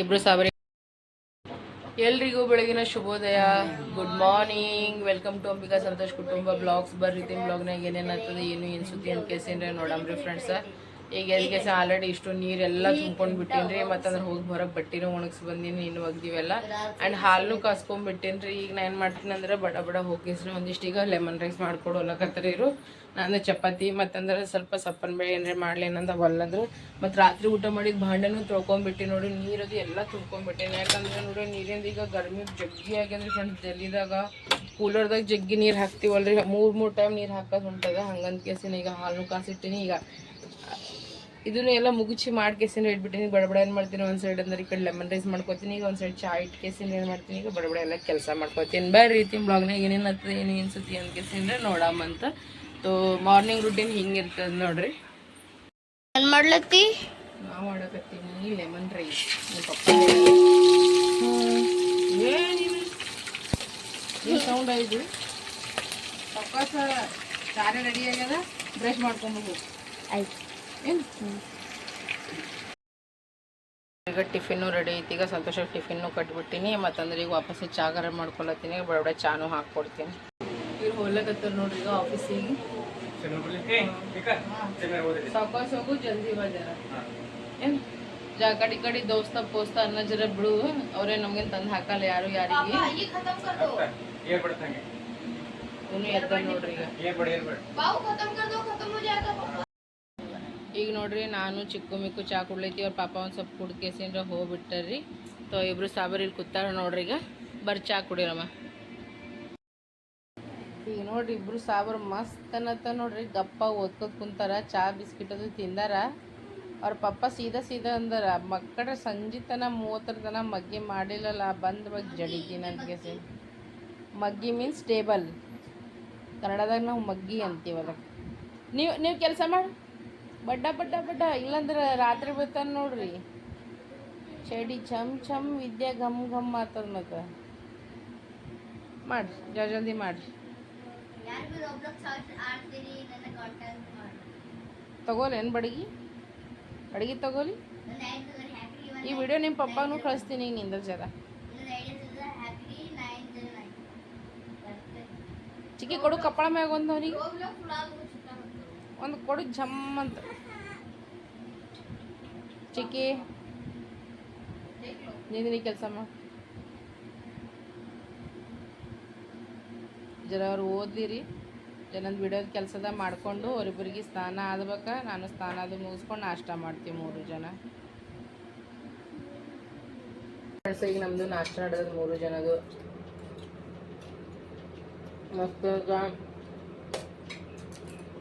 ಇಬ್ರು ಸಾವಿರ ಎಲ್ರಿಗೂ ಬೆಳಗಿನ ಶುಭೋದಯ. Good morning welcome to Ambika Santosh ಕುಟುಂಬ ಬ್ಲಾಗ್ಸ್. ಬರ್ರಿ ಬ್ಲಾಗ್ನಾಗ ಏನೇನು ಆಗ್ತದೆ, ಏನು ಏನು ಸುದ್ದಿ ಅಂತ ಕೇಸಿನ್ರಿ ನೋಡಮ್ರಿ ಫ್ರೆಂಡ್ಸ ಈಗ ಎಲ್ಲಿ ಆಲ್ರೆಡಿ ಇಷ್ಟು ನೀರೆಲ್ಲ ತುಂಬ್ಕೊಂಡು ಬಿಟ್ಟಿನ್ರಿ ಮತ್ತಂದ್ರೆ ಹೋಗಿ ಹೊರಗೆ ಬಟ್ಟೆನೂ ಒಣಗಿಸಿ ಬಂದೀನಿ ಇನ್ನು ಒಗ್ದಿವೆಲ್ಲ. ಆ್ಯಂಡ್ ಹಾಲನ್ನು ಕಾಸ್ಕೊಂಡ್ಬಿಟ್ಟೀನಿ ಈಗ ನಾ ಏನು ಮಾಡ್ತೀನಿ ಅಂದ್ರೆ ಬಡ ಬಡ ಹೋಗಿಸ್ರಿ ಒಂದಿಷ್ಟು ಈಗ ಲೆಮನ್ ರೈಸ್ ಮಾಡ್ಕೊಡು ಹೊಲಕತ್ತರ ಇರು ನಾನು ಚಪಾತಿ ಮತ್ತಂದ್ರೆ ಸ್ವಲ್ಪ ಸಪ್ಪನ ಬೇಳೆ ಏನಾರ ಮಾಡ್ಲಿ ಏನಂತ ಮತ್ತೆ ಮತ್ತು ರಾತ್ರಿ ಊಟ ಮಾಡಿದ ಭಾಂಡನೂ ತೊಳ್ಕೊಂಬಿಟ್ಟು ನೋಡಿ ನೀರದು ಎಲ್ಲ ತುಂಬ್ಕೊಂಡ್ಬಿಟ್ಟೇನೆ ಯಾಕಂದ್ರೆ ನೋಡಿ ನೀರಿಂದ ಈಗ ಗರ್ಮಿ ಜಗ್ಗಿ ಆಗ್ಯದ್ರಿ ಫ್ರೆಂಡ್ಸ್ ಜಲ್ಲಿದಾಗ ಕೂಲರ್ದಾಗ ಜಗ್ಗಿ ನೀರು ಹಾಕ್ತೀವಲ್ರಿ ಮೂರು ಮೂರು ಟೈಮ್ ನೀರು ಹಾಕೋದು ಹೊಂಟದ ಹಂಗಂತ ಕೇಸಿನ ಈಗ ಹಾಲು ಕಾಸಿಟ್ಟಿನಿ. ಈಗ ಇದನ್ನು ಎಲ್ಲ ಮುಗಿಸಿ ಮಾಡಿ ಕೇಸಿಂದ ಇಟ್ಬಿಟ್ಟಿನಿ. ಬಡ ಬಡ ಏನು ಮಾಡ್ತೀನಿ? ಒಂದು ಸೈಡ್ ಅಂದ್ರೆ ಈ ಕಡೆ ಲೆಮನ್ ರೈಸ್ ಮಾಡ್ಕೊತೀನಿ ಈಗ ಒಂದು ಸೈಡ್ ಚಾ ಇಟ್ಟು ಕೇಸಿಂದ ಏನು ಮಾಡ್ತೀನಿ? ಈಗ ಬಡಬಡ ಬಡ ಎಲ್ಲ ಕೆಲಸ ಮಾಡ್ಕೊತೀನಿ. ಬೇರೆ ರೀತಿ ಬ್ಲಾಗ್ನಾಗ ಏನೇನು ಆಗ್ತದೆ ಏನು ಸುದ್ದಿ ಅಂತ ಕೇಸಿಂದ ನೋಡಮ್ಮಂತ ತೋ ಮಾರ್ನಿಂಗ್ ರುಟೀನ್ ಹಿಂಗೆ ಇರ್ತದೆ ನೋಡ್ರಿ. ಏನು ಮಾಡ್ಲತ್ತಿ? ನಾವು ಮಾಡಕತ್ತೀನಿ. ಲೆಮನ್ ರೈಸ್ ನಿಮ್ಮ ಪಪ್ಪ. ಏನು ಸೌಂಡ್ ಆಯ್ತು? ಪಪ್ಪ ಸಾರೆ ರೆಡಿ ಆಗ್ಯದ? ಬ್ರಷ್ ಮಾಡ್ಕೊಂಡು ಆಯ್ತು. ಏನು ಈಗ ಟಿಫಿನ್ನು ರೆಡಿ ಐತಿ ಈಗ ಸಂತೋಷ ಟಿಫಿನ್ನು ಕಟ್ಬಿಟ್ಟಿನಿ ಮತ್ತಂದ್ರೆ ಈಗ ವಾಪಸ್ ಚಾಗರ ಮಾಡ್ಕೊಳತ್ತೀನಿ ಬಡ ಚಾನು ಹಾಕ್ಕೊಡ್ತೀನಿ. ಈಗ ಹೋಗ್ಲಕತ್ತಾರ ನೋಡ್ರಿ ಈಗ ಆಫೀಸಿಗೆ. ಸಾವ್ಕಾಸ್ ಹೋಗು ಜಲ್ದಿ ಬಾ ಜರ. ಏನು? ಜಾ ಕಡಿ ಕಡಿ ದೋಸ್ತ ಪೋಸ್ತ ಅನ್ನ ಜರ ಬಿಡು ಅವರೇ ನಮ್ಗೆ ತಂದು ಹಾಕಲ್ಲ ಯಾರು ಯಾರಿಗೆ? ಇವನು ಎದ್ದ ನೋಡ್ರಿ ಈಗ. ನೋಡ್ರಿ, ನಾನು, ಚಿಕ್ಕು, ಮಿಕ್ಕು, ಚಾ ಕುಡ್ಲೈತಿ ಅವ್ರ ಪಾಪ ಒಂದು ಸ್ವಲ್ಪ ಕುಡ್ಕೇಸಿಂದ್ರೆ ಹೋಗ್ಬಿಟ್ಟಾರ್ರಿ. ತೋ, ಇಬ್ರು ಸಾಬರ್ ಇಲ್ಲಿ ಕೂತಾರ ನೋಡ್ರಿ ಈಗ. ಬರ್ರಿ ಚಾ ಕುಡಿರಮ್ಮ ಈಗ ನೋಡ್ರಿ, ಇಬ್ರು ಸಾಬರ್ ಮಸ್ತ್ ಅನ್ನತ್ತ ನೋಡ್ರಿ. ಗಪ್ಪ ಓದ್ಕೋತ ಕುಂತಾರ, ಚಾ ಬಿಸ್ಕಿಟ್ ಅದು ತಿಂದಾರ. ಅವ್ರ ಪಪ್ಪ ಸೀದಾ ಸೀದಾ ಅಂದಾರ, ಮಕ್ಕಳ ಸಂಜೆ ತನ ಮೂವತ್ತರ ತನ ಮಗ್ಗಿ ಮಾಡಿಲ್ಲಲ್ಲ ಬಂದ್ ಬಗ್ಗೆ ಜಡಿತೀನಿ ಅಂತ ಕೇಸಿ ಮಗ್ಗಿ ಮೀನ್ಸ್ ಟೇಬಲ್ ಕನ್ನಡದಾಗ ನಾವು ಮಗ್ಗಿ ಅಂತೀವಲ್ಲ ನೀವು ನೀವು ಕೆಲಸ ಮಾಡಿ. ಬಡ್ಡ ಬಡ್ಡ ಬಡ್ಡ. ಇಲ್ಲಂದ್ರೆ ರಾತ್ರಿ ಬರ್ತಾನೆ ನೋಡ್ರಿ. ಚಡಿ ಚಮ್ ಚಮ್ ವಿದ್ಯೆ ಘಮ್ ಘಮ್ ಆಗ್ತದ ಮತ್ತೆ. ಮಾಡ್ರಿ ಜಾ ಜಲ್ದಿ ಮಾಡ್ರಿ. ತಗೋಲೇನು ಏನು ಬಡಗಿ? ಬಡಗಿ ತಗೋಲಿ? ಈ ವಿಡಿಯೋ ನಿಮ್ಮ ಪಪ್ಪಾಗೂ ಕಳಿಸ್ತೀನಿ ಈಗ ನಿಂದ ಜರ. ಚಿಕ್ಕಿ ಕೊಡು ಕಪ್ಪಳ ಮ್ಯಾಗ ಒಂದು ಅವ್ರಿಗೆ ಒಂದು ಕೊಡು ಜಮ್ಮಂತ. ಚಿಕ್ಕಿ. ನೀನು ಕೆಲಸ ಮಾಡಿ. ಜರ ಓದ್ಲಿರಿ. ಜನದ ಬಿಡೋದು ಕೆಲಸದ ಮಾಡಿಕೊಂಡು ಅವ್ರಿಬ್ಬರಿಗೆ ಸ್ನಾನ ಆದ್ಬೇಕ, ನಾನು ಸ್ನಾನ ಅದು ಮುಗಿಸ್ಕೊಂಡು ನಾಷ್ಟ ಮಾಡ್ತೀವಿ ಮೂರು ಜನ. ಈಗ ನಮ್ಮದು ನಾಷ್ಟ ನಡೆದ ಮೂರು ಜನದು. ಮಸ್ತ್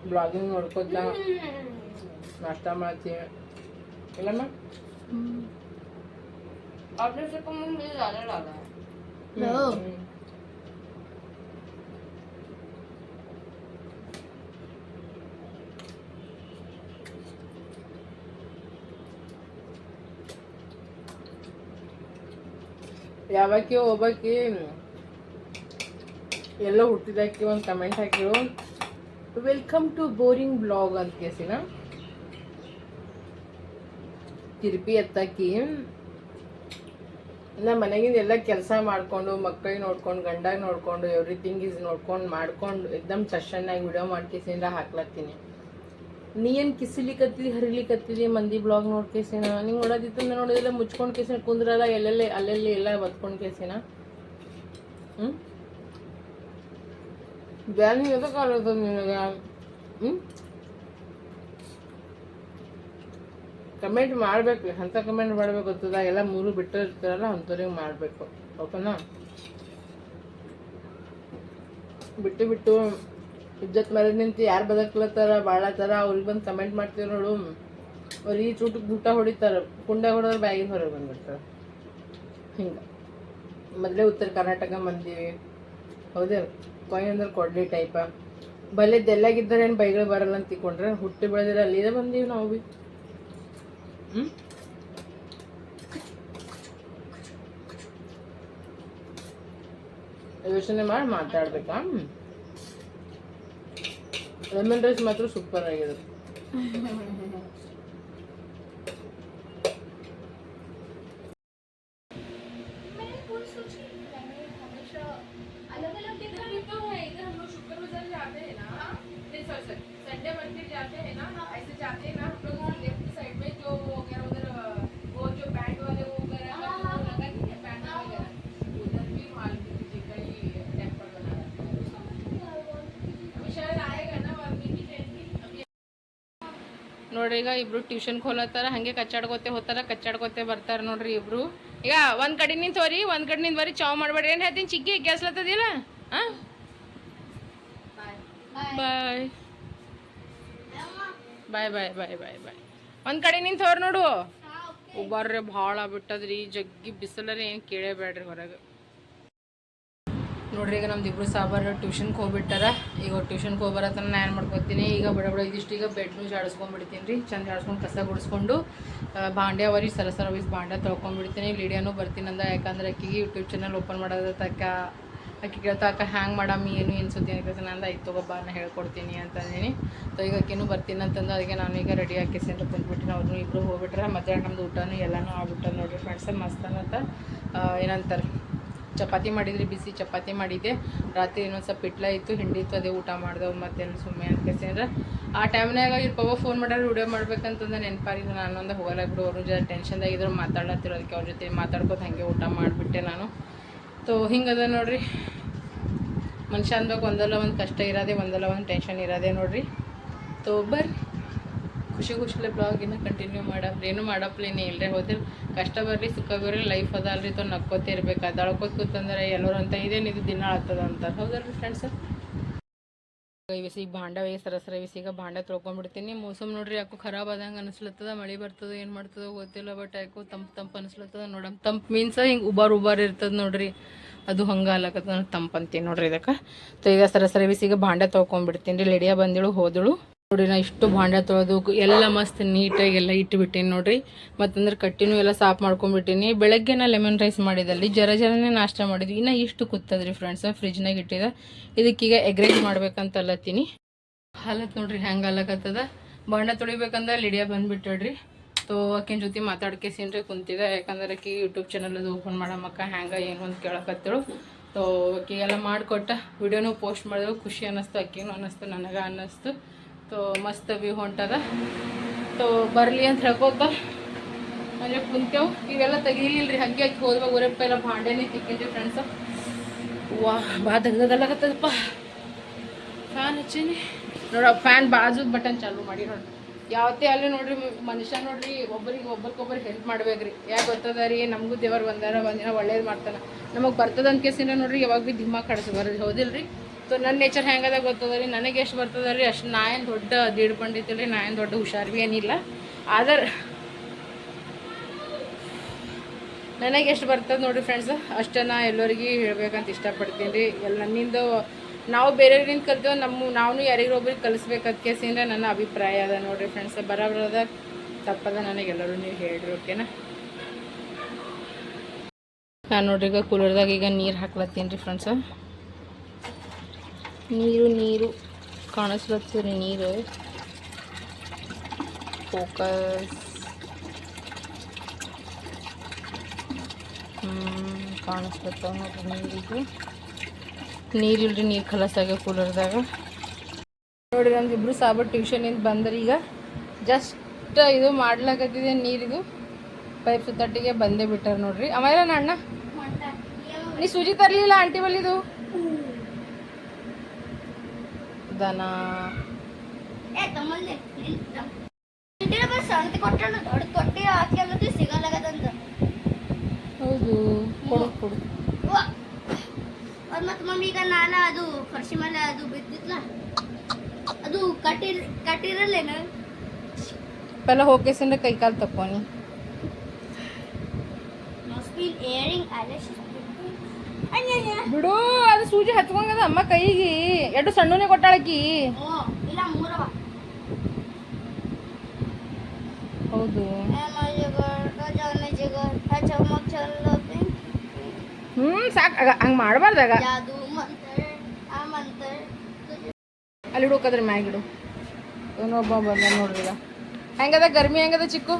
ಬ್ಲಾಗಿಂಗ್ ನೋಡ್ಕೊತ ನಾಷ್ಟ ಮಾಡ್ತೀವಿ ಇಲ್ಲಮ್ಮ ಹ್ಮ್. ಯಾವಾಕಿ ಒಬ್ಬಾಕಿ ಎಲ್ಲೋ ಹುಟ್ಟಿದಾಕಿ ಒಂದು ಕಮೆಂಟ್ ಹಾಕಿರು ವೆಲ್ಕಮ್ ಟು ಬೋರಿಂಗ್ ಬ್ಲಾಗ್ ಅಂತ ಕೇಸಿನ ತಿರುಪಿ ಎತ್ತಕ್ಕಿ ನಮ್ಮ ಮನೆಗಿಂದ ಎಲ್ಲ ಕೆಲಸ ಮಾಡಿಕೊಂಡು ಮಕ್ಕಳಿಗೆ ನೋಡ್ಕೊಂಡು ಗಂಡಾಗ ನೋಡ್ಕೊಂಡು ಎವ್ರಿಥಿಂಗ್ ಇಸ್ ನೋಡ್ಕೊಂಡು ಮಾಡ್ಕೊಂಡು ಎಕ್ದಮ್ ಚಷ್ಟನ್ನಾಗಿ ವಿಡಿಯೋ ಮಾಡ್ಕೇಸಿಂದ ಹಾಕ್ಲತ್ತೀನಿ ನೀ ಏನು ಕಿಸಿಲಿಕತ್ತಿದಿ ಹರಿಲಿಕತ್ತಿದಿ ಮಂದಿ ಬ್ಲಾಗ್ ನೋಡ್ಕೇಸಿನ ನಿಂಗೆ ನೋಡೋದಿತ್ತಂದ್ರೆ ನೋಡೋದಿಲ್ಲ ಮುಚ್ಕೊಂಡು ಕೇಸಿನ ಕುಂದ್ರಲ್ಲ ಎಲ್ಲೆಲ್ಲೇ ಅಲ್ಲೆಲ್ಲಿ ಎಲ್ಲ ಬದ್ಕೊಂಡು ಕೇಸಿನ ಹ್ಞೂ ಬ್ಯಾನಿ ಎದಕ್ಕೆ ಆಲೋದ ನಿನಗೆ ಹ್ಞೂ ಕಮೆಂಟ್ ಮಾಡಬೇಕು ಅಂಥ ಕಮೆಂಟ್ ಮಾಡಬೇಕು ಗೊತ್ತದ? ಎಲ್ಲ ಮೂರು ಬಿಟ್ಟಿರ್ತಾರಲ್ಲ ಅಂಥವ್ರಿಗೆ ಮಾಡಬೇಕು. ಓಕೆನಾ ಬಿಟ್ಟು ಬಿಟ್ಟು ಇಜ್ಜತ್ ಮರದ ನಿಂತು ಯಾರು ಬದಕ್ಲತ್ತಾರ, ಬಾಳತ್ತಾರ, ಅವ್ರಿಗೆ ಬಂದು ಕಮೆಂಟ್ ಮಾಡ್ತೀವಿ ನೋಡು. ಅವ್ರಿಗೆ ಈ ಚೂಟಕ್ಕೆ ಊಟ ಹೊಡಿತಾರೆ, ಕುಂಡ ಹೊಡೆದ್ರೆ ಬ್ಯಾಗಿನ ಹೊರಗೆ ಬಂದ್ಬಿಡ್ತಾರೆ. ಹಿಂಗೆ. ಮೊದಲೇ ಉತ್ತರ ಕರ್ನಾಟಕ ಮಂದಿ. ಹೌದೇ ಕೊಯ್ ಅಂದ್ರೆ ಕೊಡ್ಲಿ ಟೈಪ ಬಲ್ಲೆ ದೆಲ್ಲಾಗಿದ್ದರೆ ಏನು ಬೈಗಳು ಬರಲ್ಲ ಅಂತ ತಿಳ್ಕೊಂಡ್ರೆ ಹುಟ್ಟಿ ಬೆಳೆದಿರ ಅಲ್ಲಿದೆ ಬಂದೀವಿ ನಾವು ಭೀ. ಯೋಚನೆ ಮಾಡಿ ಮಾತಾಡ್ಬೇಕಾ? ಲೆಮನ್ ರೈಸ್ ಮಾತ್ರ ಸೂಪರ್ ಆಗಿದೆ. ನೋಡ್ರಿ ಈಗ ಇಬ್ರು ಟ್ಯೂಷನ್ ಹೋಲತ್ತಾರ ಹಂಗೆ ಕಚ್ಚಾಡ್ಕೋತೆ ಹೋತಾರ ಕಚ್ಚಾಡ್ಕೋತೆ ಬರ್ತಾರ ನೋಡ್ರಿ ಇಬ್ರು. ಈಗ ಒಂದ್ ಕಡೆ ನಿಂತ ಹೋರಿ ಒಂದ್ ಕಡೆ ನಿಂತ ಬರೀ ಚಾವ್ ಮಾಡಬೇಡ್ರಿ. ಏನ್ ಹೇಳ್ತೀನಿ ಚಿಗ್ಗಿ ಗ್ಯಾಸ್ಲತ್ತದಿಲ್ಲ ಹಾ ಬಾಯ್ ಬಾಯ್ ಬಾಯ್ ಬಾಯ್ ಬಾಯ್ ಬಾಯ್ ಒಂದ್ ಕಡೆ ನಿಂತ ಹೋರ್ ನೋಡು. ಒಬ್ಬರ್ರೆ ಭಾಳ ಬಿಟ್ಟದ್ರಿ ಜಗ್ಗಿ ಬಿಸಿಲರಿ ಏನು ಕೇಳೇಬೇಡ್ರಿ ಹೊರಗೆ. ನೋಡ್ರಿ, ಈಗ ನಮ್ದು ಇಬ್ರು ಸಾಬಾರ್ ಟ್ಯೂಷನ್ಗೆ ಹೋಗ್ಬಿಟ್ಟಾರ. ಈಗ ಟ್ಯೂಷನ್ಗೆ ಹೋಗಿ ನಾನು ಏನು ಮಾಡ್ಕೊತೀನಿ. ಈಗ ಬಡ ಬಡ ಇದಿಷ್ಟು ಈಗ ಬೆಡ್ನು ಜಾಡಿಸ್ಕೊಂಡ್ಬಿಡ್ತೀನಿ ರೀ ಚಂದ ಜಾಡಿಸ್ಕೊಂಡು ಕಸ ಗುಡಿಸ್ಕೊಂಡು ಬಾಂಡೆ ಅವರಿ ಸರ ಸರ ವಯಸ್ ಬಾಂಡೆ ತೊಳ್ಕೊಂಡ್ಬಿಡ್ತೀನಿ ಲೀಡಿಯಾನು ಬರ್ತೀನಂದ ಯಾಕಂದ್ರೆ ಆಕಿಗೆ ಯೂಟ್ಯೂಬ್ ಚಾನಲ್ ಓಪನ್ ಮಾಡೋದ ತಕ್ಕ ಆಕಿ ಕೇಳ್ತಾ, ಅಕ್ಕ ಹ್ಯಾಂಗೆ ಮಾಡಮ್ಮಿ ಏನು ಏನು ಸುದ್ದಿ ನಾನು ನಂದು ಆಯ್ತು ತಗೋಬಾ ನಾ ಹೇಳ್ಕೊಡ್ತೀನಿ ಅಂತಂದೀನಿ ಸೊ ಈಗ ಆಕಿನೂ ಬರ್ತೀನಿ ಅಂತಂದು, ಅದಕ್ಕೆ ನಾನು ಈಗ ರೆಡಿ ಆಕಿ ಸೇರಿ ಕುಂತ್ಬಿಟ್ಟಿನಿ. ಅವ್ರನ್ನೂ ಇಬ್ಬರು ಹೋಗ್ಬಿಟ್ರೆ, ಮಧ್ಯಾಹ್ನ ನಮ್ದು ಊಟನೂ ಎಲ್ಲನೂ ಆಗ್ಬಿಟ್ಟು ನೋಡ್ರಿ ಫ್ರೆಂಡ್ಸ್ ಮಸ್ತ್ ಅನ್ನತ್ತ. ಏನಂತಾರೆ? ಚಪಾತಿ ಮಾಡಿದ್ರಿ, ಬಿಸಿ ಚಪಾತಿ ಮಾಡಿದ್ದೆ. ರಾತ್ರಿ ಇನ್ನೊಂದು ಸ್ವಲ್ಪ ಪಿಟ್ಲ ಇತ್ತು ಹಿಂಡಿತ್ತು ಅದೇ ಊಟ ಮಾಡ್ದೆವು ಮತ್ತೇನು ಸುಮ್ಮನೆ ಅಂತ ಅಂದ್ರೆ ಆ ಟೈಮ್ನಾಗ ಇವ್ರ ಪವ ಫೋನ್ ಮಾಡ್ಯಾರ ವಿಡಿಯೋ ಮಾಡ್ಬೇಕಂತಂದ್ರೆ ನೆನಪಾರಿದ್ದು ನಾನು ಒಂದು ಹೋಗಲ್ಲ ಬಿಡು, ಅವ್ರ ಜೊತೆ ಟೆನ್ಷನ್ದಾಗಿದ್ರು ಮಾತಾಡತ್ತಿರೋದಕ್ಕೆ ಅವ್ರ ಜೊತೆ ಮಾತಾಡ್ಕೋತ ಹಾಗೆ ಊಟ ಮಾಡಿಬಿಟ್ಟೆ ನಾನು. ತೋ ಹಿಂಗದ ನೋಡ್ರಿ. ಮನುಷ್ಯ ಅಂದಾಗ ಒಂದಲ್ಲ ಒಂದು ಕಷ್ಟ ಇರೋದೇ, ಒಂದಲ್ಲ ಒಂದು ಟೆನ್ಷನ್ ಇರೋದೇ ನೋಡ್ರಿ. ತೋ, ಬರ್ರಿ. ಖುಷಿ ಖುಷಿಲೆ ಇನ್ನು ಕಂಟಿನ್ಯೂ ಮಾಡಪ್ರಿ. ಏನು ಮಾಡಪ್ಲೇನೆ ಇಲ್ಲರೆ ಹೋದ್ರೆ, ಕಷ್ಟ ಬರಲಿ, ಸುಖ ಬರಲಿ ಲೈಫ್ ಅದ ಅಲ್ರಿ ತೊ, ನಕ್ಕೋತ ಇರ್ಬೇಕು. ಅದಳ್ಕೋತ ಕೂತಂದ್ರೆ ಎಲ್ಲರೂ ಅಂತ ಇದೇನು ಇದು ದಿನ ಆಗ್ತದ ಅಂತಾರೆ ಹೌದಲ್ರಿ ಫ್ರೆಂಡ್ಸ್ ಈಗ ಭಾಂಡ ವೇ ಸರಸರ ಸರ ಭಾಂಡ ತೊಳ್ಕೊಂಡ್ಬಿಡ್ತೀನಿ ಮೋಸಮ್ ನೋಡ್ರಿ, ಯಾಕೋ ಖರಾಬ್ ಆದಂಗೆ ಅನಿಸ್ಲತ್ತದ, ಮಳೆ ಬರ್ತದ, ಏನು ಮಾಡ್ತದ ಗೊತ್ತಿಲ್ಲ ಬಟ್ ಯಾಕೋ ತಂಪು ತಂಪು ಅನಿಸ್ಲತ್ತದ ನೋಡಮ್. ತಂಪು ಮೀನ್ಸ್ ಹಿಂಗೆ ಉಬಾರ್ ಉಬಾರ್ ಇರ್ತದ ನೋಡ್ರಿ. ಅದು ಹಂಗೆ ಅಲ್ಲಕತ್ತ ತಂಪು ಅಂತೀನಿ ನೋಡ್ರಿ ಇದಕ್ಕೆ. ಸೊ ಈಗ ಸರಸರ ಸರ ಬಿಸಿಗೆ ಭಾಂಡೆ ತೊಳ್ಕೊಂಡ್ಬಿಡ್ತೀನಿ ರೀ ಲೇಡಿಯಾ ಬಂದಿಳು, ಹೋದಳು. ನೋಡಿ ನಾ ಇಷ್ಟು ಭಾಂಡೆ ತೊಳೆದು ಎಲ್ಲ ಮಸ್ತ್ ನೀಟಾಗಿ ಎಲ್ಲ ಇಟ್ಬಿಟ್ಟೀನಿ ನೋಡ್ರಿ. ಮತ್ತಂದ್ರೆ ಕಟ್ಟಿನೂ ಎಲ್ಲ ಸಾಫ್ ಮಾಡ್ಕೊಂಡ್ಬಿಟ್ಟಿನಿ ಬೆಳಗ್ಗೆ ನಾ ಲೆಮನ್ ರೈಸ್ ಮಾಡಿದಲ್ಲಿ ಜರ ಜರನೇ ನಾಷ್ಟ ಮಾಡಿದ್ವಿ. ಇನ್ನು ಇಷ್ಟು ಕೂತದ್ರಿ ಫ್ರೆಂಡ್ಸ್ ಫ್ರಿಜ್ನಾಗ ಇಟ್ಟಿದೆ. ಇದಕ್ಕೀಗ ಎಗ್ ರೈಸ್ ಮಾಡ್ಬೇಕಂತ ಹಾಲತ್ ನೋಡ್ರಿ ಹೆಂಗೆ ಅಲ್ಲಕತ್ತದ ಬಾಂಡೆ ತೊಳಿಬೇಕಂದ್ರೆ ಲಿಡಿಯಾ ಬಂದುಬಿಟ್ಟಡ್ರಿ ತೋ ಆಕಿನ ಜೊತೆ ಮಾತಾಡ್ಕೇಸಿನ್ರಿ ಕುಂತಿದೆ ಯಾಕಂದ್ರೆ ಆಕಿ ಯೂಟ್ಯೂಬ್ ಚಾನಲ್ ಅದು ಓಪನ್ ಮಾಡಮ್ಮಕ್ಕ ಹ್ಯಾಂಗ, ಏನು ಅಂತ ಕೇಳಕತ್ತಳು. ತೋ ಆಕಿಗೆಲ್ಲ ಮಾಡಿಕೊಟ್ಟ. ವಿಡಿಯೋನು ಪೋಸ್ಟ್ ಮಾಡಿದ್ರು ಖುಷಿ ಅನ್ನಿಸ್ತು ಆಕಿನೂ ಅನ್ನಿಸ್ತು, ನನಗೆ ಅನ್ನಿಸ್ತು. ತೋ ಮಸ್ತ್ ವ್ಯೂ ಹೊಂಟದ. ತೋ ಬರಲಿ ಅಂತ ಹೇಳ್ಕೊತ ಅಲ್ಲಿ ಕುಂತೇವು ಇವೆಲ್ಲ ತೆಗೀಲಿಲ್ರಿ ಹಾಗೆ ಹಾಕಿ ಹೋದ್ವಾಗ ಊರಪ್ಪ ಎಲ್ಲ ಭಾಂಡೆನೇ ತಿಕ್ಕಿನ್ರಿ ಫ್ರೆಂಡ್ಸ್ ವಾ, ಬಾ ದಂಗದಲ್ಲಾಗತ್ತದಪ್ಪ ಫ್ಯಾನ್ ಹಚ್ಚೀನಿ. ನೋಡ ಫ್ಯಾನ್ ಬಾಜು ಬಟನ್ ಚಾಲು ಮಾಡಿ ನೋಡಿ. ಯಾವತ್ತೇ ಅಲ್ಲಿ ನೋಡ್ರಿ, ಮನುಷ್ಯ ನೋಡ್ರಿ, ಒಬ್ಬರಿಗೆ ಒಬ್ಬರಿಗೊಬ್ಬರು ಹೆಲ್ಪ್ ಮಾಡ್ಬೇಕ್ರಿ. ಯಾಕೆ ಗೊತ್ತದ ರೀ? ನಮಗೂ ದೇವರು ಬಂದಾರ ಒಂದಿನ ಒಳ್ಳೇದು ಮಾಡ್ತಾನೆ. ನಮಗೆ ಬರ್ತದಂತ ಕೇಸಿನ ನೋಡ್ರಿ, ಯಾವಾಗ ಭೀ ದಿಮ್ಮ ಕಡಿಸ್ಬಾರ್ದು. ಹೌದಿಲ್ಲ ಹೌದಿಲ್ರಿ? ಸೊ ನನ್ನ ನೇಚರ್ ಹೆಂಗದ ಗೊತ್ತದ ರೀ, ನನಗೆ ಎಷ್ಟು ಬರ್ತದ ರೀ, ಅಷ್ಟು ನಾ ಏನು ದೊಡ್ಡ ದೀಡ್ ರೀ, ನಾ ಏನು ದೊಡ್ಡ ಹುಷಾರ್ ಭೀ ಏನಿಲ್ಲ. ಆದ್ರೆ ನನಗೆ ಎಷ್ಟು ಬರ್ತದೆ ನೋಡಿ ಫ್ರೆಂಡ್ಸ್ ಅಷ್ಟೇ ನಾ ಎಲ್ಲರಿಗೆ ಹೇಳ್ಬೇಕಂತ ಇಷ್ಟಪಡ್ತೀನಿ ರೀ. ಎಲ್ಲ ನನ್ನಿಂದ ನಾವು ಬೇರೆಯವ್ರಿಂದ ಕಲ್ತೇವೆ, ನಮ್ಮ ನಾವು ಯಾರಿಗೊಬ್ರಿಗೆ ಕಲಿಸ್ಬೇಕಂತ ಕೇಸಿಂದ ನನ್ನ ಅಭಿಪ್ರಾಯ ಅದ ನೋಡಿರಿ ಫ್ರೆಂಡ್ಸ್ ಬರೋಬರದ ತಪ್ಪದ ನನಗೆಲ್ಲರೂ ನೀವು ಹೇಳ್ರಿ ಓಕೆನಾ ನಾನು ನೋಡ್ರಿ ಈಗ ಕೂಲರ್ದಾಗ ಈಗ ನೀರು ಹಾಕ್ಲತ್ತೀನಿ ರೀ ಫ್ರೆಂಡ್ಸ ನೀರು ನೀರು. ಕಾಣಿಸ್ಲತ್ತೀರಿ ನೀರು. ಫೋಕಸ್ ಕಾಣಿಸ್ಲತ್ತಾವ ನೋಡ್ರಿ ನೀರಿಗೆ ನೀರಿಲ್ರಿ ನೀರು ಖಲಾಸಾಗ ಕೂಲರ್ದಾಗ. ನೋಡಿರಿ ನಮ್ದಿಬ್ರು ಸಾಬ ಟ್ಯೂಷನಿಂದ ಬಂದ್ರಿ ಈಗ. ಜಸ್ಟ್ ಇದು ಮಾಡ್ಲಾಕತ್ತಿದೆ ನೀರಿದು. ಪೈಪ್ ಸುತ್ತಟ್ಟಿಗೆ ಬಂದೇ ಬಿಟ್ಟಾರ ನೋಡ್ರಿ. ಆಮೇಲೆ ಅಣ್ಣ? ನೀ ಸೂಜಿ ತರ್ಲಿಲ್ಲ ಆಂಟಿ ಬಲ್ಲಿದು ದನ ಏ ತಮ್ಮಲ್ಲಿ ಇಂಟಿನ ಬಸ್ ಸಂತೆ ಕೊಟ್ಟಣ ದೊಡ್ಡ ತೊಟ್ಟಿ ಹಾಕಿ ಅನ್ನೋದು ಸಿಗಲ್ಲಾಗದಂತ ಹೌದು ಕೊಡು ಕೊಡು. ಮತ್ತೆ ಮಮ್ಮಿ ಈಗ ನಾನ ಅದು ಫರ್ಶಿ ಮೇಲೆ ಅದು ಅದು ಕಟ್ಟಿರ್ ಕಟ್ಟಿರಲ್ಲೇನ? ಪೆಲ್ಲ ಕೈ ಕಾಲು ತಕ್ಕೋನಿ. ಮಸ್ಟ್ ಬಿ ಏರಿಂಗ್ ಬಿಡು ಅದು ಸೂಜಿ ಹಚ್ಕೊಂಗದ ಅಮ್ಮ ಕೈಗೆ. ಎರಡು ಸಣ್ಣನೇ ಕೊಟ್ಟಾಳಕ್ಕಿ ಹೌದು. ಹ್ಮ್ ಸಾಕ. ಹಂಗ ಮಾಡಬಾರ್ದಾಗ ಅಲ್ಲಿ ಹುಡುಕದ್ರ ಮ್ಯಾಗಿಡು ಇನ್ನೊಬ್ಬ ಬಂದ ನೋಡ್ರಿಲ್ಲ ಹೆಂಗದ ಗರ್ಮಿ ಹೆಂಗದ ಚಿಕ್ಕು?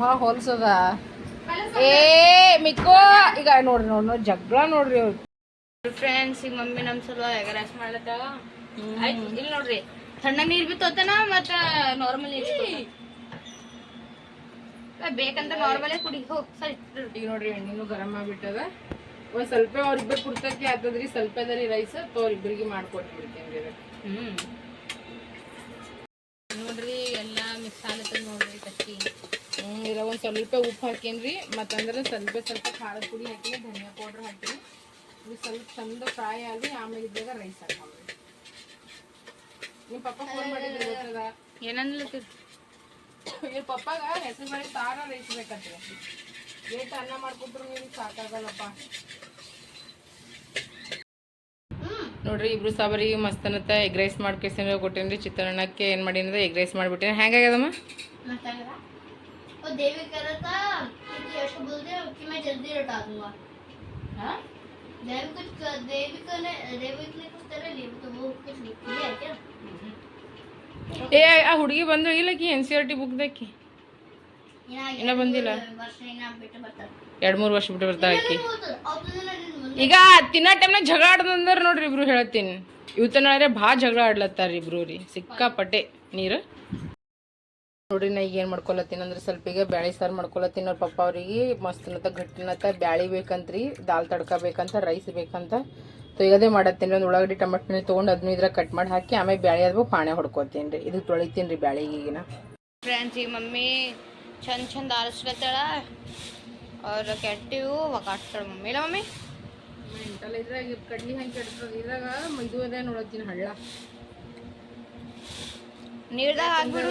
ಭಾಳ ಹೊಲ್ಸದ. ಏ ಮಿಕ್ಕೋ ಈಗ ನೋಡ್ರಿ ನೋಡ್ ನೋಡಿ ಜಗಳ ನೋಡ್ರಿ ಅವ್ರು. ಫ್ರೆಂಡ್ಸ್ ಈಗ ಮಮ್ಮಿ ನಮ್ಮ ಸಲ ಎಗ್ ರೈಸ್ ಮಾಡ್ಲತ್ತಾವ? ಆಯ್ತು ಇಲ್ಲಿ ನೋಡ್ರಿ. ಸಣ್ಣ ನೀರ್ ಬಿತ್ತೋತನ ತೋತನ ಮತ್ತ ನಾರ್ಮಲ್ ನೀರ್ ಬೇಕಂತ ನಾರ್ಮಲೇ ಕುಡಿ. ಹೋಗ್ ಸರಿ. ಈಗ ನೋಡ್ರಿ ಎಣ್ಣೆನು ಗರಮ್ ಆಗ್ಬಿಟ್ಟದ. ಒಂದ್ ಸ್ವಲ್ಪ ಅವ್ರಿಬ್ಬರು ಕುಡ್ತಕ್ಕೆ ಆಗ್ತದ್ರಿ ಸ್ವಲ್ಪ ಅದರಿ ರೈಸ್ ತೋರಿಬ್ಬರಿಗೆ ಮಾಡ್ಕೊಟ್ಬಿಡ್ತೀನಿ ರೀ ಹ್ಮ್. ನೋಡ್ರಿ ಎಲ್ಲಾ ಮಿಕ್ಸ್ ಆಗತ್ತ ನೋಡ್ರಿ ಕಟ್ಟಿ ಹ್ಮ್ ಒಂದು ಒಂದ್ ಸ್ವಲ್ಪ ಉಪ್ಪು ಹಾಕೇನ್ರಿ. ಮತ್ತಂದ್ರೆ ಸ್ವಲ್ಪ ಸ್ವಲ್ಪ ಖಾರದ ಪುಡಿ ಹಾಕಿ ಧನಿಯಾ ಪೌಡ್ರ್ ಹಾಕಿ ಇದು ಸ್ವಲ್ಪ ಚಂದ ಫ್ರೈ ಆಗಿ ಆಮೇಲೆ ಇದ್ದಾಗ ರೈಸ್ ಹಾಕೊಂಡ್ರಿ ನಿಮ್ಮ ಪಪ್ಪ ಫೋನ್ ಮಾಡಿದ್ರಿ ಗೊತ್ತದ? ಏನನ್ಲತ್ತೀರಿ ಇವ್ರ ಪಪ್ಪಾಗ ಹೆಸರು ಬೇಳೆ ತಾರ ರೈಸ್ ಬೇಕಂತ. ಏಟ್ ಅನ್ನ ಮಾಡ್ಕೊಟ್ರು ನೀವು ಸಾಕಾಗಲ್ಲಪ್ಪ. ನೋಡ್ರಿ ಇಬ್ರು ಸಾಬರಿ ಮಸ್ತ್ ಅನ್ನತ್ತ ಎಗ್ ರೈಸ್ ಮಾಡ್ಕೇಸಿನ ಕೊಟ್ಟೇನ್ರಿ ಚಿತ್ರಾನ್ನಕ್ಕೆ ಏನು ಮಾಡೀನದ ಎಗ್ ರೈಸ್ ಮಾಡಿಬಿಟ್ಟೇನೆ. ಹೆಂಗಾಗ್ಯದಮ್ಮ मसाला और देवी करा था कि ऐसा बोलते हैं कि मैं जल्दी लौटा दूंगा देवी कुछ कर- देवी को ने देवी ने कुछ तरह लिए तो वो कुछ लिखी है क्या ಏ ಆ ಹುಡುಗಿ ಬಂದು ಇಲ್ಲಕಿ ಎನ್ ಸಿ ಆರ್ ಟಿ ಬುಕ್ದಾಕಿ ಇನ್ನ ಬಂದಿಲ್ಲ ವರ್ಷ ಇನ್ನ ಬಿಟ್ಟು ಬರ್ತಾರೆ ಎರಡು ಮೂರು ವರ್ಷ ಬಿಟ್ಟು ಬರ್ತಾ ಆಕಿ ಅವತ್ತು ನಾನು ಮುಂದೆ ಈಗ ತಿನ್ನೋ ಟೈಮ್ನಾಗ ಜಗಳ ಆಡ್ದಂದ್ರ ನೋಡ್ರಿ ಇಬ್ರು ಹೇಳ್ತೀನಿ ಇವತ್ತನಾದ್ರೆ ಭಾಳ ಜಗಳ ಆಡ್ಲತ್ತಾರ ಇಬ್ರು ರೀ ಸಿಕ್ಕಾಪಟ್ಟೆ ನೀರು ನೋಡ್ರಿ ನಾ ಈಗ ಏನು ಮಾಡ್ಕೊಳತ್ತೀನಿ ಅಂದ್ರೆ ಸ್ವಲ್ಪ ಈಗ ಬ್ಯಾಳಿ ಸಾರು ಮಾಡ್ಕೊಳತ್ತೀನಿ ಅವ್ರ ಪಪ್ಪ ಅವ್ರಿಗೆ. ಮಸ್ತನತ್ತ ಗಟ್ಟಿನತ್ತ ಬ್ಯಾಳಿ ಬೇಕಂತ್ರಿ ದಾಲ್ ತಡ್ಕ ಬೇಕಂತ ರೈಸ್ ಬೇಕಂತ. ಸೊ ಈಗ ಅದೇ ಮಾಡತ್ತೀನಿ. ಒಂದು ಉಳ್ಳಾಗಡ್ಡಿ ಟಮಟೆ ತೊಗೊಂಡು ಅದನ್ನ ಇದ್ರಾಗ ಕಟ್ ಮಾಡಿ ಹಾಕಿ ಆಮೇಲೆ ಬ್ಯಾಳಿ ಆದ್ಬೇಕು ಪಾಣೆ ಹೊಡ್ಕೊತೀನಿ ರೀ. ಇದು ತೊಳಿತೀನಿ ರೀ ಬ್ಯಾಳಿಗೆ ಈಗಿನ. ಫ್ರೆಂಡ್ಸ್ ಈಗ ಮಮ್ಮಿ ಚಂದ ಚಂದ ಆರಿಸ್ಲತ್ತಾಳ ಅವ್ರ ಕೆಟ್ಟಿವು ಒಗಾಡ್ತಾಳ ಮಮ್ಮಿ. ಇಲ್ಲ ಮಮ್ಮಿ? ಮೆಂಟಲ್ ಇದ್ರಾಗ ಕಡ್ಲಿ ಹೆಂಗೆ ಕೆಡ್ತದ ಇದ್ರಾಗ ಇದು ಅದೇ ನೋಡತ್ತೀನಿ ಹಳ್ಳ. ನೀರ್ದಾಗ ಹಾಕ್ಬಿಡು.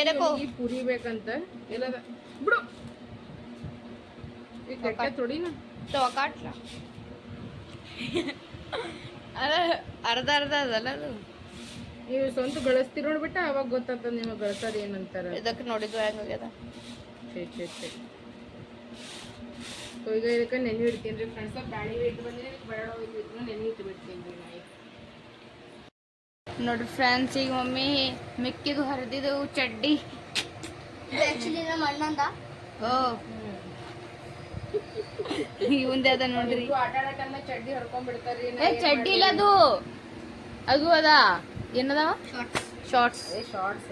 ಎದಕ್ಕೋ? ಈ ಪುರಿ ಬೇಕಂತ ಎಲ್ಲದ ಬಿಡು. ತೊಡಿನ. ಅದ ಅರ್ಧ ಅರ್ಧ ಅದಲ್ಲ ಅದು. ನೀವು ಸ್ವಂತ ಗಳಿಸ್ತೀರಿ ನೋಡ್ಬಿಟ್ಟ ಅವಾಗ ಗೊತ್ತಾಗ್ತದ ನಿಮಗೆ ಗಳಿಸೋದು ಏನಂತಾರೆ. ಇದಕ್ಕೆ ನೋಡಿದ್ರು ಹೆಂಗಾಗ್ಯದ ಸರಿ ಸರಿ ಛೇ ಸೊ ಈಗ ಇದಕ್ಕೆ ನೆನೆ ಇಡ್ತೀನಿ ರೀ. ಫ್ರೆಂಡ್ಸ್ ಬ್ಯಾಳಿ ಇಟ್ಟು ಬಂದ್ರೆ ಬೇಡ ನೆನೆ ಇಟ್ಟು ಬಿಡ್ತೀನಿ ರೀ ನಾ ಈಗ. ನೋಡ್ರಿ ಫ್ರೆಂಡ್ಸ್ ಈಗ ಮಮ್ಮಿ ಮಿಕ್ಕಿದು ಹರಿದಿದ್ದವು ಚಡ್ಡಿ. ಆ್ಯಕ್ಚುಲಿ ನಮ್ಮ ಅಣ್ಣಂದ. ಓ. ಇವಂದೇ ಅದ ನೋಡ್ರಿ. ಚಡ್ಡಿ ಹರ್ಕೊಂಡ್ ಬಿಡ್ತಾರ್ರಿ ಚಡ್ಡಿ ಇಲ್ಲ ಅದು. ಅದು ಅದ. ಏನದ? ಶಾರ್ಟ್ಸ್ ಏ ಶಾರ್ಟ್ಸ್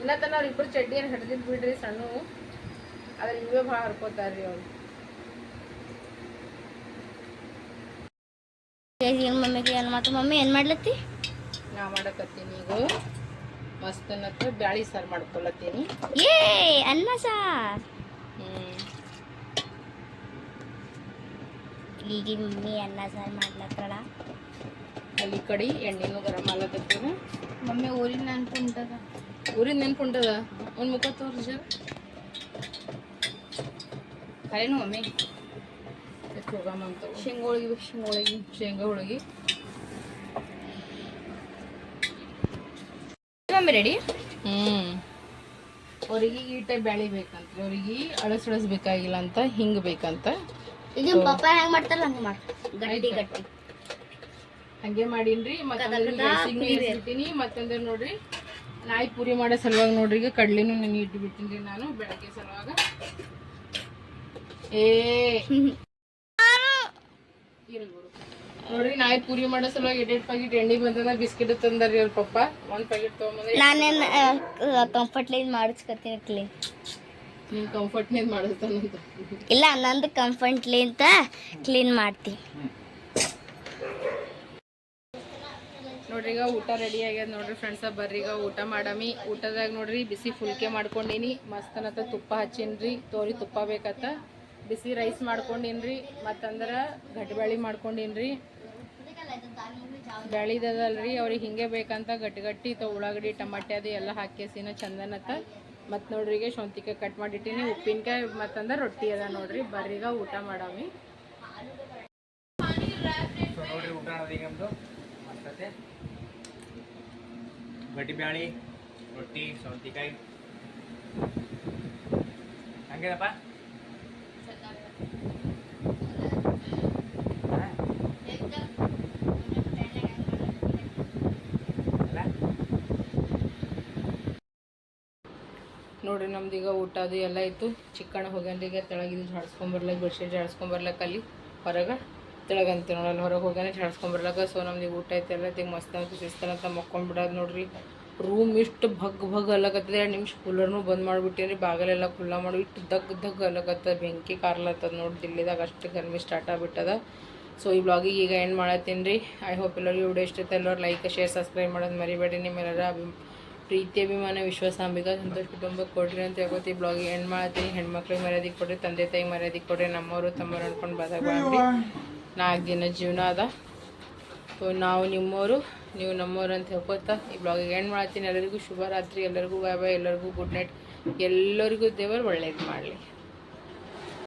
ಇನ್ನ ತನ ಅವ್ರಿಬ್ರು ಚಡ್ಡಿ ಏನು ಹಿಡ್ದಿದ್ ಬಿಡ್ರಿ ಸಣ್ಣ. ಆದ್ರೆ ಇವೇ ಭಾಳ ಹರ್ಕೋತಾರ್ರಿ ಅವ್ರು. ಏನ್ ಮಮ್ಮಿಗೆ ಏನ್ ಮಾತು? ಮಮ್ಮಿ ಏನ್ ಮಾಡ್ಲತ್ತಿ? ನಾ ಮಾಡಕತ್ತೀನಿ ಈಗ. ಮಸ್ತ್ ಅನ್ನತ್ತ ಬ್ಯಾಳಿ ಸಾರು ಮಾಡ್ಕೊಳತ್ತೀನಿ. ಏ ಅನ್ನ ಸಾರ್. ಈಗ ಮಮ್ಮಿ ಅನ್ನ ಸಾರ್ ಮಾಡ್ಲತ್ತಳ. ಅಲ್ಲಿ ಕಡಿ ಎಣ್ಣೆನು ಗರಂ ಆಗ್ಲತ್ತದ ಮಮ್ಮಿ ಊರಿನ ಉಂಟದ ಊರಿನ ನೆನ್ಪುಂಟದ? ಒಂದ್ ಮುಖ ತೋರ್ಸ ಕರೆನು ಮಮ್ಮಿ. ಹೋಗಮ್ಮ ಅಂತ ಶೇಂಗಾ ಹೋಳಿಗೆ ಮಮ್ಮಿ ರೆಡಿ ಅವ್ರಿಗೆ ಈ ಟೈಪ್ ಬ್ಯಾಳಿ ಬೇಕಂತ ಅವ್ರಿಗೆ ಅಳಸ್ ಅಳಸ್ ಬೇಕಾಗಿಲ್ಲ ಅಂತ ಹಿಂಗ್ ಬೇಕಂತ. ಇದು ಪಪ್ಪ ಹೆಂಗ್ ಮಾಡ್ತಾರ ಹಂಗ ಮಾಡ. ಗಟ್ಟಿ ಗಟ್ಟಿ. ಹಂಗೆ ಮಾಡೀನ್ರಿ. ಮತ್ತಂದ್ರೆ ಮತ್ತಂದ್ರೆ ನೋಡ್ರಿ ನಾಯಿ ಪೂರಿ ಮಾಡೋ ಸಲುವಾಗಿ ನೋಡ್ರಿ. ಈಗ ಕಡ್ಲಿನೂ ನೆನೆ ಇಟ್ಟು ಬಿಟ್ಟಿನ್ರಿ ನಾನು ಬೆಳಗ್ಗೆ ಸಲುವಾಗ. ಏ. ಬಿಡು. ನೋಡ್ರಿ ನಾಯಿ ಪೂರಿ ಮಾಡೋ ಸಲುವಾಗಿ ಎರಡೆರಡು ಪ್ಯಾಕೆಟ್ ಎಣ್ಣೆ ಬಂದದ ಬಿಸ್ಕೆಟ್ ತಂದಾರಿ ಅವ್ರ ಪಪ್ಪ. ಒಂದು ಪ್ಯಾಕೆಟ್ ತೊಗೊಂಬಂದ್ರೆ ನಾನೇನು ಕಂಫರ್ಟ್ ಲೈನ್ ಮಾಡಿಸ್ಕೊತೀನಿ ಕ್ಲೀನ್ ನೀನ್ ಕಂಫರ್ಟ್ನೇದ್ ಮಾಡಿಸ್ತಾನಂತ. ಇಲ್ಲ ನಂದು ಕಂಫರ್ಟ್ಲಿ ಅಂತ ಕ್ಲೀನ್ ಮಾಡ್ತೀನಿ ನೋಡ್ರಿ ಈಗ ಊಟ ರೆಡಿ ಆಗ್ಯದ ನೋಡ್ರಿ ಫ್ರೆಂಡ್ಸ ಬರ್ರಿ ಈಗ ಊಟ ಮಾಡಮಿ. ಊಟದಾಗ ನೋಡ್ರಿ ಬಿಸಿ ಫುಲ್ಕೆ ಮಾಡ್ಕೊಂಡಿನಿ. ಮಸ್ತನತ್ತ ತುಪ್ಪ ಹಚ್ಚಿನ್ರಿ. ತೋರಿ ತುಪ್ಪ ಬೇಕತ್ತ. ಬಿಸಿ ರೈಸ್ ಮಾಡ್ಕೊಂಡಿನ್ರಿ, ಮತ್ತಂದ್ರ ಗಟ್ಟಿ ಮಾಡ್ಕೊಂಡಿನ್ರಿ. ಬ್ಯಾಳಿದದಲ್ರಿ, ಅವ್ರಿಗೆ ಹಿಂಗೆ ಬೇಕಂತ ಗಟ್ಟಿ ಗಟ್ಟಿ ತ ಉಳ್ಳಾಗಡ್ಡಿ, ಟಮಾಟೆ ಅದು ಎಲ್ಲ ಹಾಕಿಸಿನ ಚಂದನತ್ತ. ಮತ್ತು ನೋಡ್ರಿ ಈಗ ಶೌಂತಿಕಾಯಿ ಕಟ್ ಮಾಡಿಟ್ಟಿನಿ, ಉಪ್ಪಿನಕಾಯಿ ಮತ್ತಂದ್ರ ರೊಟ್ಟಿ ಅದ ನೋಡ್ರಿ ಬರ್ರೀಗ ಊಟ ಮಾಡಾವಿ ಗಟ್ಟಿ ಬ್ಯಾಳಿ, ರೊಟ್ಟಿ ಸೌತಿಕಾಯಿ ಹಂಗೇನಪ್ಪ? ನೋಡ್ರಿ, ನಮ್ದು ಈಗ ಊಟ ಅದು ಎಲ್ಲ ಇತ್ತು. ಚಿಕ್ಕಣ್ಣ ಹೋಗ್ಯಾನ ಈಗ ತೆಳಗಿದ್ದು ಜಾಡ್ಸ್ಕೊಂಬರ್ಲಕ್ ಬೆಡ್ಶೀಟ್ ಜಾಡ್ಸ್ಕೊಂಬರ್ಲಕ್ ಅಲ್ಲಿ ಹೊರಗೆ. ತೆಳಗಂತ ನೋಡಲ್ಲ ಹೊರಗೆ ಹೋಗ್ಯಾನೆ ಝಾಡ್ಸ್ಕೊಂಬರ್ಲಾಕ ಸೊ ನಮ್ದು ಊಟ ಐತೆ, ಎಲ್ಲ ಈಗ ಮಸ್ತ್ ಅಂತ ಶಿಸ್ತನಂತ ಮಕ್ಕೊಂಡ್ಬಿಡೋದು ನೋಡ್ರಿ. ರೂಮ್ ಇಷ್ಟು ಭಗ್ ಭಗ್ ಅಲ್ಲಕತ್ತದ ಎರಡು ನಿಮಿಷ ಕೂಲರ್ನು ಬಂದ್ ಮಾಡಿಬಿಟ್ಟಿರಿ ಬಾಗಲೆಲ್ಲ ಖುಲ್ಲ ಮಾಡಿ ಇಟ್ಟು ದಗ್ ದಗ್ ಅಲ್ಲಕತ್ತದ ಬೆಂಕಿ ಕಾರ್ಲತ್ತದ ನೋಡಿ. ದಿಲ್ಲಿದಾಗ ಅಷ್ಟು ಗರ್ಮಿ ಸ್ಟಾರ್ಟ್ ಆಗಿಬಿಟ್ಟದ. ಸೊ ಈ ಬ್ಲಾಗಿಗೆ ಈಗ ಏನು ಮಾಡತ್ತೀನಿ ರೀ. ಐ ಹೋಪ್ ಎಲ್ಲರಿಗೂ ವಿಡಿಯೋ ಇಷ್ಟ ಎಲ್ಲರೂ ಲೈಕ್ ಶೇರ್ ಸಬ್ಸ್ಕ್ರೈಬ್ ಮಾಡೋದು ಮರಿಬೇಡಿ ನಿಮ್ಮೆಲ್ಲರ ಪ್ರೀತಿ, ಅಭಿಮಾನ, ವಿಶ್ವಾಸ ಅಂಬಿಕಾ ಸಂತೋಷ ಕುಟುಂಬ ಕೊಡ್ರಿ ಅಂತ ಹೇಳ್ಕೊತೀವಿ. ಬ್ಲಾಗ್ ಎಂಡ್ ಮಾಡ್ತೀನಿ ಹೆಣ್ಮಕ್ಳಿಗೆ ಮರ್ಯಾದೆ ಕೊಡ್ರಿ, ತಂದೆ, ತಾಯಿ ಮರ್ಯಾದೆ ಕೊಡ್ರಿ, ನಮ್ಮವರು, ತಮ್ಮವ್ರು ಅನ್ಕೊಂಡು ಬಂದಾಗ ಬಾಡ್ರಿ ನಾಲ್ಕು ದಿನ ಜೀವನ ಅದ. ಸೊ, ನಾವು ನಿಮ್ಮವರು, ನೀವು ನಮ್ಮವ್ರು ಅಂತ ಹೇಳ್ಕೊತಾ ಈ ಬ್ಲಾಗಿಗೆ ಎಂಡ್ ಮಾಡ್ತೀನಿ ಎಲ್ಲರಿಗೂ ಶುಭರಾತ್ರಿ, ಎಲ್ಲರಿಗೂ ಬಾಯ್ ಬಾಯ್ ಎಲ್ಲರಿಗೂ ಗುಡ್ ನೈಟ್ ಎಲ್ಲರಿಗೂ ದೇವರು ಒಳ್ಳೇದು ಮಾಡಲಿ.